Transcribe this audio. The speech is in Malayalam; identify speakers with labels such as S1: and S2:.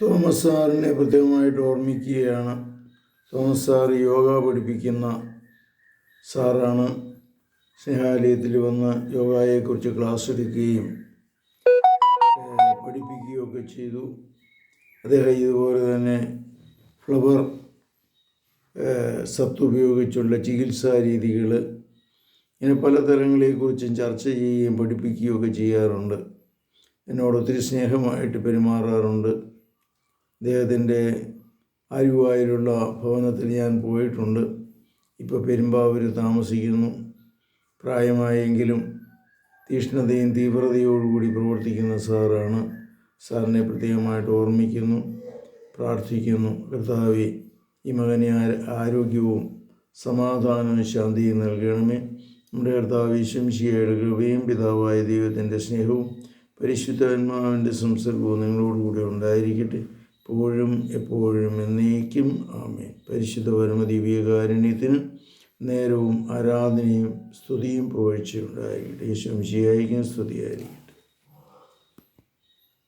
S1: തോമസ് സാറിനെ പ്രത്യേകമായിട്ട് ഓർമ്മിക്കുകയാണ്. തോമസ് സാർ യോഗ പഠിപ്പിക്കുന്ന സാറാണ്. സ്നേഹാലയത്തിൽ വന്ന് യോഗയെക്കുറിച്ച് ക്ലാസ് എടുക്കുകയും പഠിപ്പിക്കുകയൊക്കെ ചെയ്തു. അദ്ദേഹം ഇതുപോലെ തന്നെ ഫ്ലവർ ഏഹ്, സത്ത് ഉപയോഗിച്ചുള്ള ചികിത്സാ രീതികൾ ഇങ്ങനെ പല തരങ്ങളെക്കുറിച്ചും ചർച്ച ചെയ്യുകയും പഠിപ്പിക്കുകയൊക്കെ ചെയ്യാറുണ്ട്. എന്നോട് ഒത്തിരി സ്നേഹമായിട്ട് പെരുമാറാറുണ്ട്. അദ്ദേഹത്തിന്റെ ആലുവായിലുള്ള ഭവനത്തിൽ ഞാൻ പോയിട്ടുണ്ട്. ഇപ്പോൾ പെരുമ്പാവൂർ താമസിക്കുന്നു. പ്രായമായെങ്കിലും തീഷ്ണതയും തീവ്രതയോടുകൂടി പ്രവർത്തിക്കുന്ന സാറാണ്. സാറിനെ പ്രത്യേകമായിട്ട് ഓർമ്മിക്കുന്നു പ്രാർത്ഥിക്കുന്നു. കർത്താവെ ഈ മകനെ ആരോഗ്യവും സമാധാനവും ശാന്തിയും നൽകണമേ. നമ്മുടെ കർത്താവ് ശംശിയുടെ കൃപയും പിതാവായ ദൈവത്തിന്റെ സ്നേഹവും പരിശുദ്ധാത്മാവിന്റെ സംസർഗവും നിങ്ങളോടുകൂടി ഉണ്ടായിരിക്കട്ടെ. എപ്പോഴും എപ്പോഴും എന്നേക്കും. ആമേ പരിശുദ്ധ പരമദിവ്യകാരുണ്യത്തിന് നേരവും ആരാധനയും സ്തുതിയും പുകഴ്ചയുണ്ടായിരിക്കട്ടെ യേശുവിശിയായിരിക്കും സ്തുതിയായിരിക്കും.